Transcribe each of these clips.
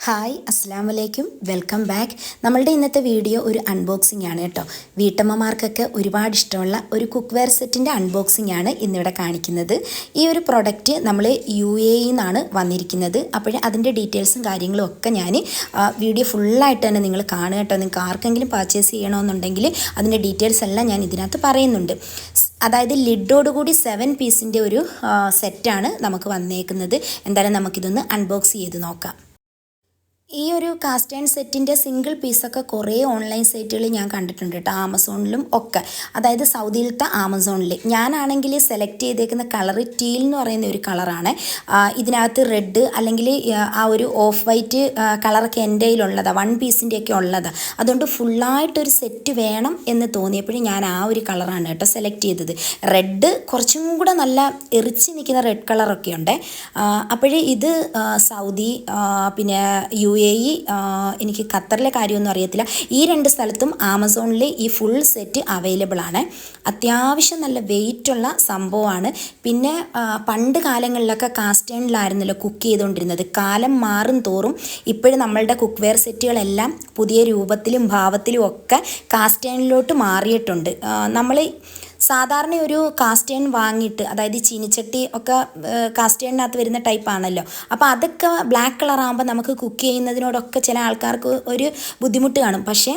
Hi അസ്സാം വലൈക്കും welcome back. നമ്മളുടെ ഇന്നത്തെ വീഡിയോ ഒരു അൺബോക്സിംഗ് ആണ് കേട്ടോ. വീട്ടമ്മമാർക്കൊക്കെ ഒരുപാട് ഇഷ്ടമുള്ള ഒരു കുക്ക് വെയർ സെറ്റിന്റെ അൺബോക്സിംഗ് ആണ് ഇന്നിവിടെ കാണിക്കുന്നത്. ഈ ഒരു പ്രൊഡക്റ്റ് നമ്മൾ യു എ നിന്നാണ് വന്നിരിക്കുന്നത്. അപ്പോൾ അതിന്റെ ഡീറ്റെയിൽസും കാര്യങ്ങളും ഒക്കെ ഞാൻ വീഡിയോ ഫുള്ളായിട്ട് തന്നെ നിങ്ങൾ കാണുക കേട്ടോ. നിങ്ങൾക്ക് ആർക്കെങ്കിലും പർച്ചേസ് ചെയ്യണമെന്നുണ്ടെങ്കിൽ അതിന്റെ ഡീറ്റെയിൽസ് എല്ലാം ഞാൻ ഇതിനകത്ത് പറയുന്നുണ്ട്. അതായത് അതായത് ലിഡോടുകൂടി സെവൻ പീസിന്റെ ഒരു സെറ്റാണ് നമുക്ക് വന്നേക്കുന്നത്. എന്തായാലും നമുക്കിതൊന്ന് അൺബോക്സ് ചെയ്ത് നോക്കാം. ഈ ഒരു കാസ്റ്റ് ആൻഡ് സെറ്റിന്റെ സിംഗിൾ പീസൊക്കെ കുറേ ഓൺലൈൻ സൈറ്റുകളിൽ ഞാൻ കണ്ടിട്ടുണ്ട് കേട്ടോ ആമസോണിലും ഒക്കെ. അതായത് സൗദിയിലത്തെ ആമസോണിൽ ഞാനാണെങ്കിൽ സെലക്ട് ചെയ്തേക്കുന്ന കളർ ടീൽ എന്ന് പറയുന്ന ഒരു കളറാണ് ഇതിനകത്ത് റെഡ് അല്ലെങ്കിൽ ആ ഒരു ഓഫ് വൈറ്റ് കളറൊക്കെ എന്റെ കയ്യിലുള്ളതാണ് വൺ പീസിന്റെയൊക്കെ ഉള്ളതാണ് അതുകൊണ്ട് ഫുള്ളായിട്ടൊരു സെറ്റ് വേണം എന്ന് തോന്നിയപ്പോഴും ഞാൻ ആ ഒരു കളറാണ് കേട്ടോ സെലക്ട് ചെയ്തത്. റെഡ് കുറച്ചും കൂടെ നല്ല എറിച്ച് നിൽക്കുന്ന റെഡ് കളറൊക്കെ ഉണ്ട്. അപ്പോഴേ ഇത് സൗദി പിന്നെ യു എ ഇ എനിക്ക് ഖത്തറിലെ കാര്യമൊന്നും അറിയത്തില്ല. ഈ രണ്ട് സ്ഥലത്തും ആമസോണിൽ ഈ ഫുൾ സെറ്റ് അവൈലബിൾ ആണ്. അത്യാവശ്യം നല്ല വെയിറ്റുള്ള സംഭവമാണ്. പിന്നെ പണ്ട് കാലങ്ങളിലൊക്കെ കാസ്റ്റേണിലായിരുന്നല്ലോ കുക്ക് ചെയ്തുകൊണ്ടിരുന്നത് കാലം മാറും തോറും ഇപ്പോഴും നമ്മളുടെ കുക്ക് വെയർ സെറ്റുകളെല്ലാം പുതിയ രൂപത്തിലും ഭാവത്തിലും ഒക്കെ കാസ്റ്റേണിലോട്ട് മാറിയിട്ടുണ്ട്. നമ്മൾ സാധാരണ ഒരു കാസ്റ്റേൺ വാങ്ങിയിട്ട് അതായത് ചീനിച്ചട്ടി ഒക്കെ കാസ്റ്റേണിനകത്ത് വരുന്ന ടൈപ്പ് ആണല്ലോ. അപ്പോൾ അതൊക്കെ ബ്ലാക്ക് കളർ ആകുമ്പോൾ നമുക്ക് കുക്ക് ചെയ്യുന്നതിനോടൊക്കെ ചില ആൾക്കാർക്ക് ഒരു ബുദ്ധിമുട്ട് കാണും. പക്ഷേ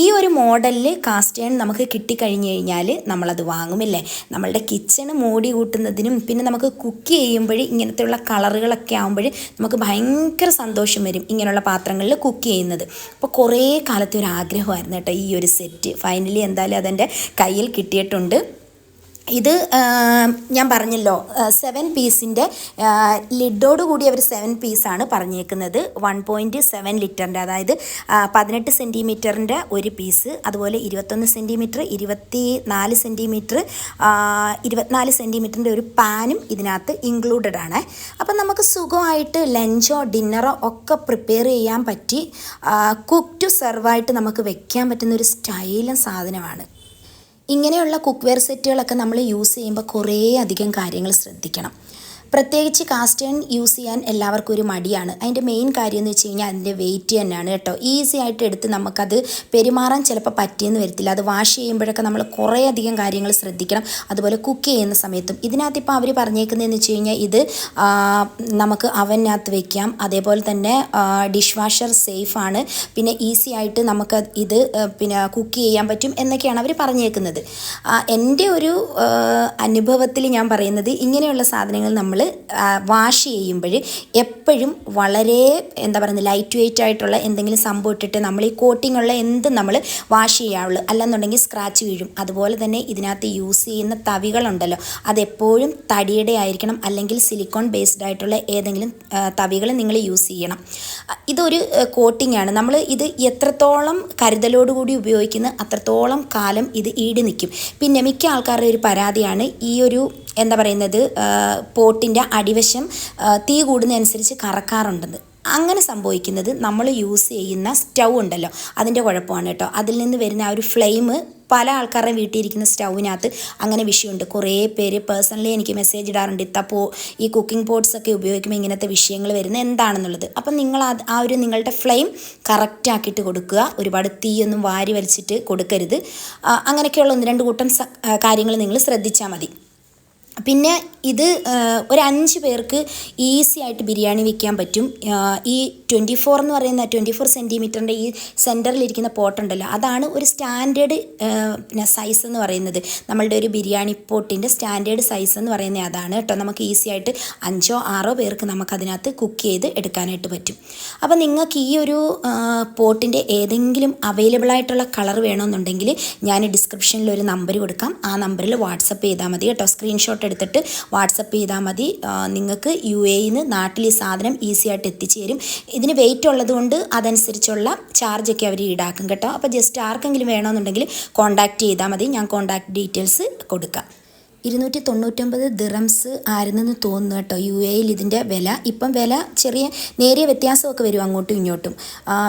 ഈ ഒരു മോഡലിൽ കാസ്റ്റേൺ നമുക്ക് കിട്ടിക്കഴിഞ്ഞ് കഴിഞ്ഞാൽ നമ്മളത് വാങ്ങുമില്ലേ? നമ്മളുടെ കിച്ചണ് മോടി കൂട്ടുന്നതിനും പിന്നെ നമുക്ക് കുക്ക് ചെയ്യുമ്പോൾ ഇങ്ങനത്തെയുള്ള കളറുകളൊക്കെ ആകുമ്പോൾ നമുക്ക് ഭയങ്കര സന്തോഷം വരും ഇങ്ങനെയുള്ള പാത്രങ്ങളിൽ കുക്ക് ചെയ്യുന്നത്. അപ്പോൾ കുറേ കാലത്തെ ഒരു ആഗ്രഹമായിരുന്നു കേട്ടോ ഈ ഒരു സെറ്റ് ഫൈനലി എന്തായാലും അതെന്റെ കയ്യിൽ കിട്ടിയിട്ടുണ്ട്. ഇത് ഞാൻ പറഞ്ഞല്ലോ സെവൻ പീസിന്റെ ലിഡോട് കൂടി അവർ സെവൻ പീസാണ് പറഞ്ഞേക്കുന്നത്. വൺ പോയിന്റ് സെവൻ ലിറ്ററിന്റെ അതായത് പതിനെട്ട് സെന്റിമീറ്ററിന്റെ ഒരു പീസ് അതുപോലെ ഇരുപത്തൊന്ന് സെന്റിമീറ്റർ ഇരുപത്തി നാല് സെന്റിമീറ്റർ ഇരുപത്തിനാല് സെന്റിമീറ്ററിന്റെ ഒരു പാനും ഇതിനകത്ത് ഇൻക്ലൂഡഡ് ആണ്. അപ്പം നമുക്ക് സുഖമായിട്ട് ലഞ്ചോ ഡിന്നറോ ഒക്കെ പ്രിപ്പയർ ചെയ്യാൻ പറ്റി. കുക്ക് ടു സെർവായിട്ട് നമുക്ക് വെക്കാൻ പറ്റുന്ന ഒരു സ്റ്റൈലും സാധനമാണ്. ഇങ്ങനെയുള്ള കുക്ക് വെയർ സെറ്റുകളൊക്കെ നമ്മൾ യൂസ് ചെയ്യുമ്പോൾ കുറേ അധികം കാര്യങ്ങൾ ശ്രദ്ധിക്കണം. പ്രത്യേകിച്ച് കാസ്റ്റേൺ യൂസ് ചെയ്യാൻ എല്ലാവർക്കും ഒരു മടിയാണ്. അതിന്റെ മെയിൻ കാര്യം എന്ന് വെച്ച് കഴിഞ്ഞാൽ അതിന്റെ വെയിറ്റ് തന്നെയാണ് കേട്ടോ. ഈസി ആയിട്ട് എടുത്ത് നമുക്കത് പെരുമാറാൻ ചിലപ്പോൾ പറ്റിയെന്ന് വരത്തില്ല. അത് വാഷ് ചെയ്യുമ്പോഴൊക്കെ നമ്മൾ കുറേ അധികം കാര്യങ്ങൾ ശ്രദ്ധിക്കണം. അതുപോലെ കുക്ക് ചെയ്യുന്ന സമയത്തും. ഇതിനകത്ത് ഇപ്പോൾ അവർ പറഞ്ഞേക്കുന്നതെന്ന് വെച്ച് കഴിഞ്ഞാൽ ഇത് നമുക്ക് അവനകത്ത് വെക്കാം. അതേപോലെ തന്നെ ഡിഷ് വാഷർ സേഫാണ് പിന്നെ ഈസി ആയിട്ട് നമുക്ക് ഇത് പിന്നെ കുക്ക് ചെയ്യാൻ പറ്റും എന്നൊക്കെയാണ് അവർ പറഞ്ഞേക്കുന്നത്. എന്റെ ഒരു അനുഭവത്തിൽ ഞാൻ പറയുന്നത് ഇങ്ങനെയുള്ള സാധനങ്ങൾ നമ്മൾ വാഷ് ചെയ്യുമ്പോൾ എപ്പോഴും വളരെ എന്താ പറയുന്നത് ലൈറ്റ് വെയിറ്റ് ആയിട്ടുള്ള എന്തെങ്കിലും സംഭവം ഇട്ടിട്ട് നമ്മൾ ഈ കോട്ടിങ്ങുള്ള എന്ത് നമ്മൾ വാഷ് ചെയ്യാവുള്ളൂ. അല്ലെന്നുണ്ടെങ്കിൽ സ്ക്രാച്ച് വീഴും. അതുപോലെ തന്നെ ഇതിനകത്ത് യൂസ് ചെയ്യുന്ന തവികളുണ്ടല്ലോ. അതെപ്പോഴും തടിയുടെ ആയിരിക്കണം അല്ലെങ്കിൽ സിലിക്കോൺ ബേസ്ഡ് ആയിട്ടുള്ള ഏതെങ്കിലും തവികൾ നിങ്ങൾ യൂസ് ചെയ്യണം. ഇതൊരു കോട്ടിംഗ് ആണ്. നമ്മൾ ഇത് എത്രത്തോളം കരുതലോടുകൂടി ഉപയോഗിക്കുന്ന അത്രത്തോളം കാലം ഇത് ഈടി നിൽക്കും. പിന്നെ മിക്ക ആൾക്കാരുടെ ഒരു പരാതിയാണ് ഈ ഒരു എന്താ പറയുന്നത് പോട്ടിന്റെ അടിവശം തീ കൂടുന്നതനുസരിച്ച് കറക്കാറുണ്ടെന്ന്. അങ്ങനെ സംഭവിക്കുന്നത് നമ്മൾ യൂസ് ചെയ്യുന്ന സ്റ്റൗ ഉണ്ടല്ലോ അതിന്റെ കുഴപ്പമാണ് കേട്ടോ. അതിൽ നിന്ന് വരുന്ന ആ ഒരു ഫ്ലെയിം പല ആൾക്കാരുടെ വീട്ടിലിരിക്കുന്ന സ്റ്റൗവിനകത്ത് അങ്ങനെ വിഷയമുണ്ട്. കുറേ പേര് പേഴ്സണലി എനിക്ക് മെസ്സേജ് ഇടാറുണ്ട് ഇത്തപ്പോൾ ഈ കുക്കിംഗ് പോട്ട്സ് ഒക്കെ ഉപയോഗിക്കുമ്പോൾ ഇങ്ങനത്തെ വിഷയങ്ങൾ വരുന്നത് എന്താണെന്നുള്ളത്. അപ്പം നിങ്ങൾ ആ ഒരു നിങ്ങളുടെ ഫ്ലെയിം കറക്റ്റാക്കിയിട്ട് കൊടുക്കുക. ഒരുപാട് തീയൊന്നും വാരി വലിച്ചിട്ട് കൊടുക്കരുത്. അങ്ങനെയൊക്കെയുള്ള ഒന്ന് രണ്ട് കൂട്ടം കാര്യങ്ങൾ നിങ്ങൾ ശ്രദ്ധിച്ചാൽ മതി. പിന്നെ ഇത് ഒരു അഞ്ച് പേർക്ക് ഈസി ആയിട്ട് ബിരിയാണി വെക്കാൻ പറ്റും. ഈ ട്വന്റി ഫോർ എന്ന് പറയുന്ന ട്വന്റി ഫോർ സെന്റിമീറ്ററിന്റെ ഈ സെന്ററിലിരിക്കുന്ന പോട്ടുണ്ടല്ലോ അതാണ് ഒരു സ്റ്റാൻഡേർഡ് പിന്നെ സൈസ് എന്ന് പറയുന്നത്. നമ്മളുടെ ഒരു ബിരിയാണി പോട്ടിന്റെ സ്റ്റാൻഡേർഡ് സൈസ് എന്ന് പറയുന്നത് അതാണ് കേട്ടോ. നമുക്ക് ഈസി ആയിട്ട് അഞ്ചോ ആറോ പേർക്ക് നമുക്കതിനകത്ത് കുക്ക് ചെയ്ത് എടുക്കാനായിട്ട് പറ്റും. അപ്പോൾ നിങ്ങൾക്ക് ഈ ഒരു പോട്ടിന്റെ ഏതെങ്കിലും അവൈലബിൾ ആയിട്ടുള്ള കളർ വേണമെന്നുണ്ടെങ്കിൽ ഞാൻ ഡിസ്ക്രിപ്ഷനിൽ ഒരു നമ്പർ കൊടുക്കാം. ആ നമ്പറിൽ വാട്സപ്പ് ചെയ്താൽ മതി കേട്ടോ. സ്ക്രീൻഷോട്ട് എടുത്തിട്ട് വാട്സപ്പ് ചെയ്താൽ മതി. നിങ്ങൾക്ക് യു എയിൽ നിന്ന് നാട്ടിൽ ഈ സാധനം ഈസി ആയിട്ട് എത്തിച്ചു തരും ഇതിന് വെയിറ്റ് ഉള്ളതുകൊണ്ട് അതനുസരിച്ചുള്ള ചാർജൊക്കെ അവർ ഈടാക്കും കേട്ടോ. അപ്പോൾ ജസ്റ്റ് ആർക്കെങ്കിലും വേണമെന്നുണ്ടെങ്കിൽ കോൺടാക്റ്റ് ചെയ്താൽ മതി. ഞാൻ കോൺടാക്ട് ഡീറ്റെയിൽസ് കൊടുക്കാം. ഇരുന്നൂറ്റി തൊണ്ണൂറ്റൊമ്പത് ദിറംസ് ആയിരുന്നെന്ന് തോന്നുന്നു കേട്ടോ. യു എയിൽ ഇതിന്റെ വില. ഇപ്പം വില ചെറിയ നേരിയ വ്യത്യാസമൊക്കെ വരും അങ്ങോട്ടും ഇങ്ങോട്ടും.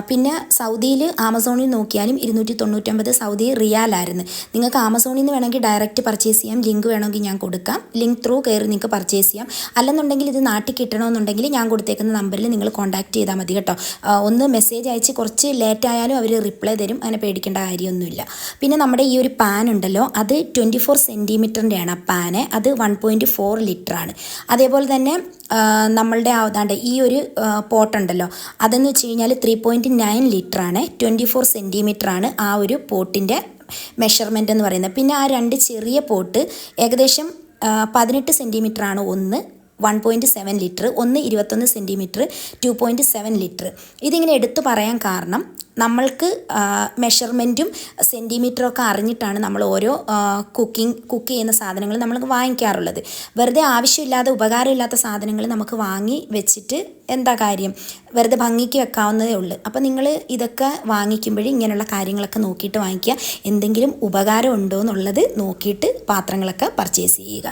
പിന്നെ സൗദിയിൽ ആമസോണിൽ നോക്കിയാലും ഇരുന്നൂറ്റി തൊണ്ണൂറ്റൊമ്പത് സൗദി റിയാലായിരുന്നു. നിങ്ങൾക്ക് ആമസോണിൽ നിന്ന് വേണമെങ്കിൽ ഡയറക്റ്റ് പർച്ചേസ് ചെയ്യാം. ലിങ്ക് വേണമെങ്കിൽ ഞാൻ കൊടുക്കാം. ലിങ്ക് ത്രൂ കയറി നിങ്ങൾക്ക് പർച്ചേസ് ചെയ്യാം. അല്ലെന്നുണ്ടെങ്കിൽ ഇത് നാട്ടിൽ കിട്ടണമെന്നുണ്ടെങ്കിൽ ഞാൻ കൊടുത്തേക്കുന്ന നമ്പറിൽ നിങ്ങൾ കോൺടാക്ട് ചെയ്താൽ മതി കേട്ടോ. ഒന്ന് മെസ്സേജ് അയച്ച് കുറച്ച് ലേറ്റ് ആയാലും അവർ റിപ്ലൈ തരും. അങ്ങനെ പേടിക്കേണ്ട കാര്യമൊന്നുമില്ല. പിന്നെ നമ്മുടെ ഈ ഒരു പാൻ ഉണ്ടല്ലോ അത് ട്വന്റി ഫോർ സെന്റിമീറ്ററിന്റെയാണ്. ആ പാന് അത് വൺ പോയിന്റ് ഫോർ ലിറ്ററാണ് അതേപോലെ തന്നെ നമ്മളുടെ ആവതാണ്ട് ഈ ഒരു പോട്ടുണ്ടല്ലോ അതെന്ന് വെച്ച് കഴിഞ്ഞാൽ ത്രീ പോയിന്റ് നയൻ ലിറ്ററാണ് ട്വന്റി ഫോർ സെന്റിമീറ്ററാണ് ആ ഒരു പോട്ടിന്റെ മെഷർമെന്റ് എന്ന് പറയുന്നത്. പിന്നെ ആ രണ്ട് ചെറിയ പോട്ട് ഏകദേശം പതിനെട്ട് സെന്റിമീറ്റർ ആണ് ഒന്ന് വൺ പോയിന്റ് സെവൻ ലിറ്റർ ഒന്ന് ഇരുപത്തൊന്ന് centimetre two point seven litre ഇതിങ്ങനെ എടുത്തു പറയാൻ കാരണം നമ്മൾക്ക് മെഷർമെന്റും സെന്റിമീറ്ററും ഒക്കെ അറിഞ്ഞിട്ടാണ് നമ്മൾ ഓരോ കുക്കിംഗ് കുക്ക് ചെയ്യുന്ന സാധനങ്ങൾ നമ്മൾ വാങ്ങിക്കാറുള്ളത്. വെറുതെ ആവശ്യമില്ലാതെ ഉപകാരമില്ലാത്ത സാധനങ്ങൾ നമുക്ക് വാങ്ങി വെച്ചിട്ട് എന്താ കാര്യം? വെറുതെ ഭംഗിക്ക് വെക്കാവുന്നതേ ഉള്ളൂ. അപ്പോൾ നിങ്ങൾ ഇതൊക്കെ വാങ്ങിക്കുമ്പോഴേ ഇങ്ങനെയുള്ള കാര്യങ്ങളൊക്കെ നോക്കിയിട്ട് വാങ്ങിക്കുക. എന്തെങ്കിലും ഉപകാരം ഉണ്ടോ എന്നുള്ളത് നോക്കിയിട്ട് പാത്രങ്ങളൊക്കെ പർച്ചേസ് ചെയ്യുക.